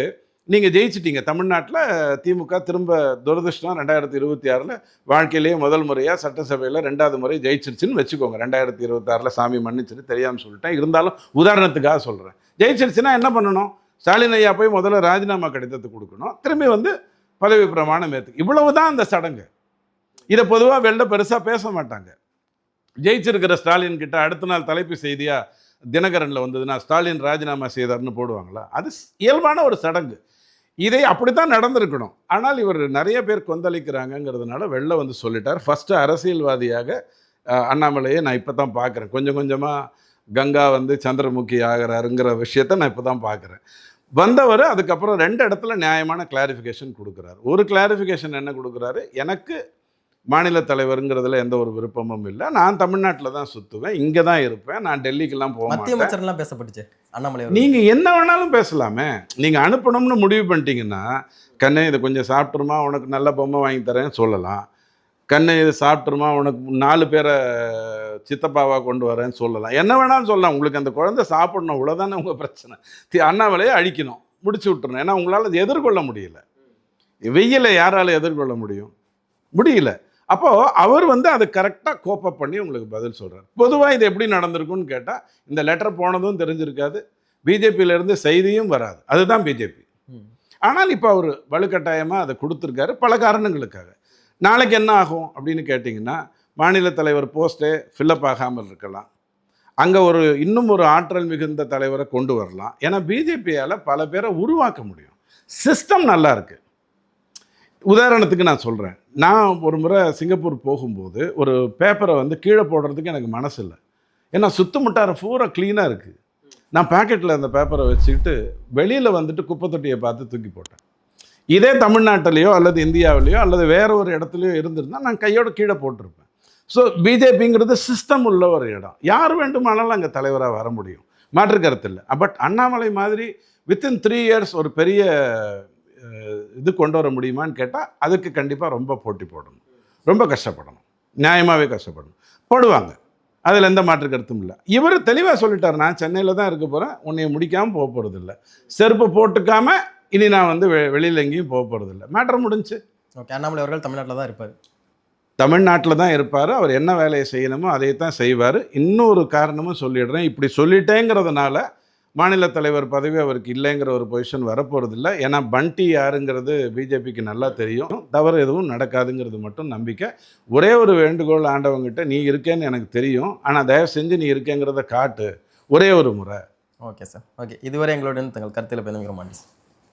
Speaker 1: நீங்கள் ஜெயிச்சிட்டீங்க. தமிழ்நாட்டில் திமுக திரும்ப துரதிருஷ்டம் ரெண்டாயிரத்தி இருபத்தி ஆறில் வாழ்க்கையிலேயே முதல் முறையாக சட்டசபையில் ரெண்டாவது முறை ஜெயிச்சிருச்சுன்னு வச்சுக்கோங்க. ரெண்டாயிரத்தி இருபத்தாறில் சாமி மன்னிச்சிட்டு தெரியாமல் சொல்லிட்டேன். இருந்தாலும் உதாரணத்துக்காக சொல்கிறேன் ஜெயிச்சிருச்சுன்னா என்ன பண்ணணும்? ஸ்டாலின் ஐயா போய் முதல்ல ராஜினாமா கடிதத்தை கொடுக்கணும். திரும்பி வந்து பதவி பிரமாணம் ஏற்று இவ்வளவு தான் அந்த சடங்கு. இதை பொதுவாக வெளில பெருசாக பேச மாட்டாங்க. ஜெயிச்சிருக்கிற ஸ்டாலின் கிட்ட அடுத்த நாள் தலைப்பு செய்தியாக தினகரனில் வந்ததுன்னா ஸ்டாலின் ராஜினாமா செய்தார்னு போடுவாங்களா? அது இயல்பான ஒரு சடங்கு. இதை அப்படி தான் நடந்திருக்கணும். ஆனால் இவர் நிறைய பேர் கொந்தளிக்கிறாங்கங்கிறதுனால வெளில வந்து சொல்லிட்டார். ஃபஸ்ட்டு அரசியல்வாதியாக அண்ணாமலையை நான் இப்போ தான் பார்க்குறேன். கொஞ்சம் கொஞ்சமாக கங்கா வந்து சந்திரமுகி ஆகிறாருங்கிற விஷயத்த நான் இப்போ தான் பார்க்குறேன். வந்தவர் அதுக்கப்புறம் ரெண்டு இடத்துல நியாயமான கிளாரிஃபிகேஷன் கொடுக்குறாரு. ஒரு கிளாரிஃபிகேஷன் என்ன கொடுக்குறாரு? எனக்கு மாநில தலைவருங்கிறதுல எந்த ஒரு விருப்பமும் இல்லை. நான் தமிழ்நாட்டில் தான் சுற்றுவேன் இங்கே தான் இருப்பேன். நான் டெல்லிக்கெல்லாம் போக
Speaker 2: மத்திய அமைச்சர்லாம் பேசப்பட்டுச்சு. அண்ணாமலை.
Speaker 1: நீங்கள் என்ன வேணாலும் பேசலாமே. நீங்கள் அனுப்பணும்னு முடிவு பண்ணிட்டீங்கன்னா கண்ணு இதை கொஞ்சம் சாப்பிட்ருமா உனக்கு நல்ல பொம்மை வாங்கி தரேன்னு சொல்லலாம். கண்ணு இது சாப்பிட்ருமா உனக்கு நாலு பேரை சித்தப்பாவாக கொண்டு வரேன்னு சொல்லலாம். என்ன வேணாலும் சொல்லலாம். உங்களுக்கு அந்த குழந்தை சாப்பிடணும். இவ்வளோதானே உங்கள் பிரச்சனை. தி- அண்ணாமலையை அழிக்கணும். முடிச்சு விட்டுறணும். ஏன்னா உங்களால் அதை எதிர்கொள்ள முடியல. வெயிலை யாரால எதிர்கொள்ள முடியும்? முடியல. அப்போது அவர் வந்து அதை கரெக்டாக கோப்பப் பண்ணி உங்களுக்கு பதில் சொல்கிறார் பொதுவாக இது எப்படி நடந்திருக்குன்னு கேட்டால் இந்த லெட்டர் போனதும் தெரிஞ்சிருக்காது. பிஜேபியிலேருந்து செய்தியும் வராது. அதுதான் பிஜேபி. ஆனால் இப்போ அவர் வலுக்கட்டாயமாக அதை கொடுத்துருக்காரு பல காரணங்களுக்காக. நாளைக்கு என்ன ஆகும் அப்படின்னு கேட்டிங்கன்னா மாநில தலைவர் போஸ்ட்டே ஃபில்லப் ஆகாமல் இருக்கலாம். அங்கே ஒரு இன்னும் ஒரு ஆற்றல் மிகுந்த தலைவரை கொண்டு வரலாம். ஏன்னா பிஜேபியால் பல பேரை உருவாக்க முடியும். சிஸ்டம் நல்லா இருக்கு. உதாரணத்துக்கு நான் சொல்கிறேன் நான் ஒரு முறை சிங்கப்பூர் போகும்போது ஒரு பேப்பரை வந்து கீழே போடுறதுக்கு எனக்கு மனசு இல்லை ஏன்னா சுத்தமுட்டார பூரா க்ளீனாக இருக்குது நான் பாக்கெட்டில் அந்த பேப்பரை வச்சுக்கிட்டு வெளியில் வந்துட்டு குப்பை தொட்டியை பார்த்து தூக்கி போட்டேன். இதே தமிழ்நாட்டிலையோ அல்லது இந்தியாவிலேயோ அல்லது வேற ஒரு இடத்துலையோ இருந்திருந்தால் நான் கையோட கீழே போட்டிருப்பேன். ஸோ பிஜேபிங்கிறது சிஸ்டம் உள்ள ஒரு இடம். யார் வேண்டுமானாலும் அங்கே தலைவராக வர முடியும். மாற்று கருத்து இல்லை. பட் அண்ணாமலை மாதிரி வித்தின் த்ரீ இயர்ஸ் ஒரு பெரிய இது கொண்டு வர முடியுமான்னு கேட்டால் அதுக்கு கண்டிப்பாக ரொம்ப போட்டி போடணும். ரொம்ப கஷ்டப்படணும். நியாயமாகவே கஷ்டப்படணும். போடுவாங்க. அதில் எந்த மாற்று கருத்தும் இல்லை. இவர் தெளிவாக சொல்லிட்டார். நான் சென்னையில் தான் இருக்க போகிறேன் உன்னைய முடிக்காமல் போக போகிறதில்ல செருப்பு போட்டுக்காம இனி நான் வந்து வெ வெளியில் எங்கேயும் போக போகிறதில்ல மேட்ரு முடிஞ்சு.
Speaker 2: ஓகே அண்ணாமலை அவர்கள் தமிழ்நாட்டில் தான் இருப்பார்.
Speaker 1: தமிழ்நாட்டில் தான் இருப்பார். அவர் என்ன வேலையை செய்யணுமோ அதை தான் செய்வார். இன்னொரு காரணமும் சொல்லிடுறேன். இப்படி சொல்லிட்டேங்கிறதுனால மாநில தலைவர் பதவி அவருக்கு இல்லைங்கிற ஒரு பொசிஷன் வரப்போகிறதில்ல ஏன்னா பண்டி யாருங்கிறது பிஜேபிக்கு நல்லா தெரியும். தவறு எதுவும் நடக்காதுங்கிறது மட்டும் நம்பிக்கை. ஒரே ஒரு வேண்டுகோள் ஆண்டவங்கிட்ட நீ இருக்கேன்னு எனக்கு தெரியும். ஆனால் தயவு செஞ்சு நீ இருக்கேங்கிறத காட்டு. ஒரே ஒரு முறை.
Speaker 2: Okay sir. ஓகே. இதுவரை எங்களுடன் தங்கள் கருத்தில் பேசுகிற சார்.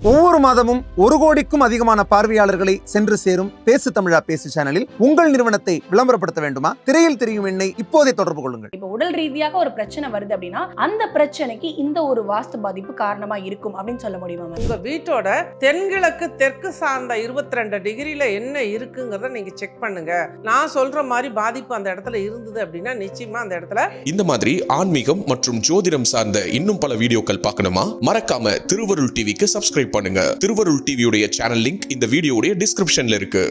Speaker 3: ஒவ்வொரு மாதமும் ஒரு கோடிக்கும் அதிகமான பார்வையாளர்களை சென்று சேரும் பேசு தமிழா பேசு சேனலில் உங்கள் நிறுவனத்தை விளம்பரப்படுத்த வேண்டுமா? திரையில் தெரியும் எண்ணை இப்போதே தொடர்பு கொள்ளுங்கள்.
Speaker 4: இப்போ உடல் ரீதியாக ஒரு பிரச்சனை வருது அப்படின்னா அந்த பிரச்சனைக்கு இந்த ஒரு வாஸ்து பாதிப்பு காரணமா இருக்கும் அப்படின்னு சொல்ல முடியுமா
Speaker 5: உங்க வீட்டோட தென்கிழக்கு தெற்கு சார்ந்த இருபத்தி ரெண்டு டிகிரில என்ன இருக்குங்கிறத நீங்க செக் பண்ணுங்க. நான் சொல்ற மாதிரி பாதிப்பு அந்த இடத்துல இருந்தது அப்படின்னா நிச்சயமா அந்த இடத்துல
Speaker 6: இந்த மாதிரி ஆன்மீகம் மற்றும் ஜோதிடம் சார்ந்த இன்னும் பல வீடியோக்கள் பார்க்கணுமா? மறக்காம திருவருள் டிவிக்கு சப்ஸ்கிரைப் பண்ணுங்க. திருவருள் டிவியுடைய சேனல் லிங்க் இந்த வீடியோடைய டிஸ்கிரிப்ஷன்ல இருக்கு.